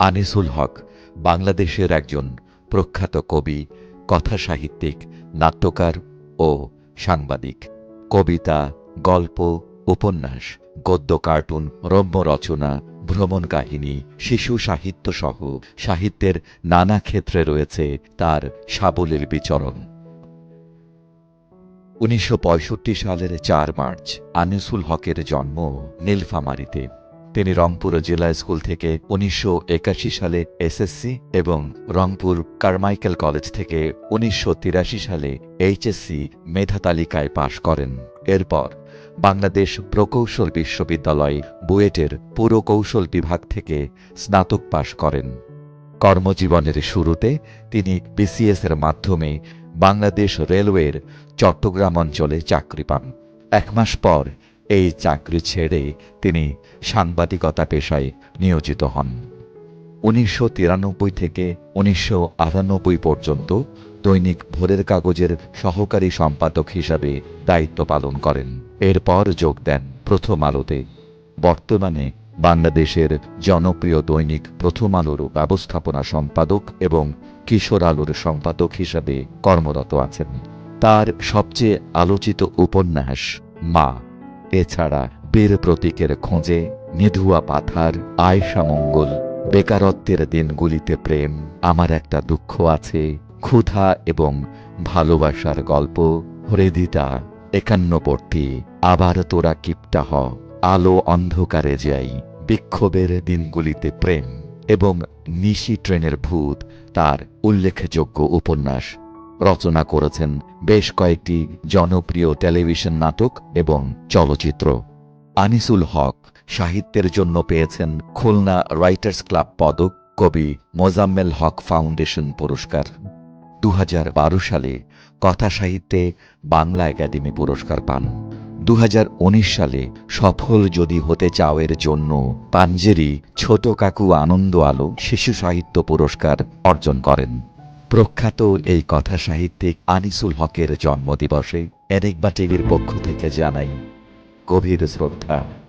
আনিসুল হক বাংলাদেশের একজন প্রখ্যাত কবি কথা সাহিত্যিক নাট্যকার ও সাংবাদিক। কবিতা, গল্প, উপন্যাস, গদ্য, কার্টুন রম্য রচনা ভ্রমণ কাহিনী, শিশু সাহিত্য সহ সাহিত্যের নানা ক্ষেত্রে রয়েছে তার সাবলীল বিচরণ। উনিশশো পঁয়ষট্টি সালের চার মার্চ আনিসুল হকের জন্ম নীলফামারীতে। তিনি রংপুর জেলা স্কুল থেকে উনিশশো একাশি সালে এসএসসি এবং রংপুর কারমাইকেল কলেজ থেকে উনিশশো তিরাশি সালে এইচএসসি মেধা তালিকায় পাশ করেন। এরপর বাংলাদেশ প্রকৌশল বিশ্ববিদ্যালয় বুয়েটের পুরকৌশল বিভাগ থেকে স্নাতক পাশ করেন। কর্মজীবনের শুরুতে তিনি বিসিএস এর মাধ্যমে বাংলাদেশ রেলওয়ের চট্টগ্রাম অঞ্চলে চাকরি পান। এক মাস পর এই চাকরি ছেড়ে তিনি সাংবাদিকতা পেশায় নিয়োজিত হন। উনিশশো তিরানব্বই থেকে উনিশশো আটানব্বই পর্যন্ত দৈনিক ভোরের কাগজের সহকারী সম্পাদক হিসাবে দায়িত্ব পালন করেন। এরপর যোগ দেন প্রথম আলোতে। বর্তমানে বাংলাদেশের জনপ্রিয় দৈনিক প্রথম আলোর ব্যবস্থাপনা সম্পাদক এবং কিশোর আলোর সম্পাদক হিসাবে কর্মরত আছেন। তার সবচেয়ে আলোচিত উপন্যাস মা। এছাড়া বীর প্রতীকের খোঁজে নিধুয়া পাথার আয়সা মঙ্গল। বেকারত্বের দিনগুলিতে প্রেম, আমার একটা দুঃখ আছে, ক্ষুধা এবং ভালোবাসার গল্প। হৃদিতা, একান্নবর্তী, আবার তোরা কিপটা হ, আলো অন্ধকারে যাই। বিক্ষোভের দিনগুলিতে প্রেম এবং নিশি ট্রেনের ভূত, তার উল্লেখযোগ্য উপন্যাস রচনা করেছেন বেশ কয়েকটি জনপ্রিয় টেলিভিশন নাটক এবং চলচ্চিত্র। আনিসুল হক সাহিত্যের জন্য পেয়েছেন খুলনা রাইটার্স ক্লাব পদক কবি মোজাম্মেল হক ফাউন্ডেশন পুরস্কার। দু হাজার বারো সালে কথা সাহিত্যে বাংলা একাডেমি পুরস্কার পান। দু হাজার উনিশ সালে সফল যদি হতে চাও এর জন্য পাঞ্জেরি ছোট কাকু আনন্দ আলো শিশু সাহিত্য পুরস্কার অর্জন করেন। প্রখ্যাত এই কথা সাহিত্যিক আনিসুল হকের জন্মদিবসে এনেকবা টিভির পক্ষ থেকে জানাই গভীর শ্রদ্ধা।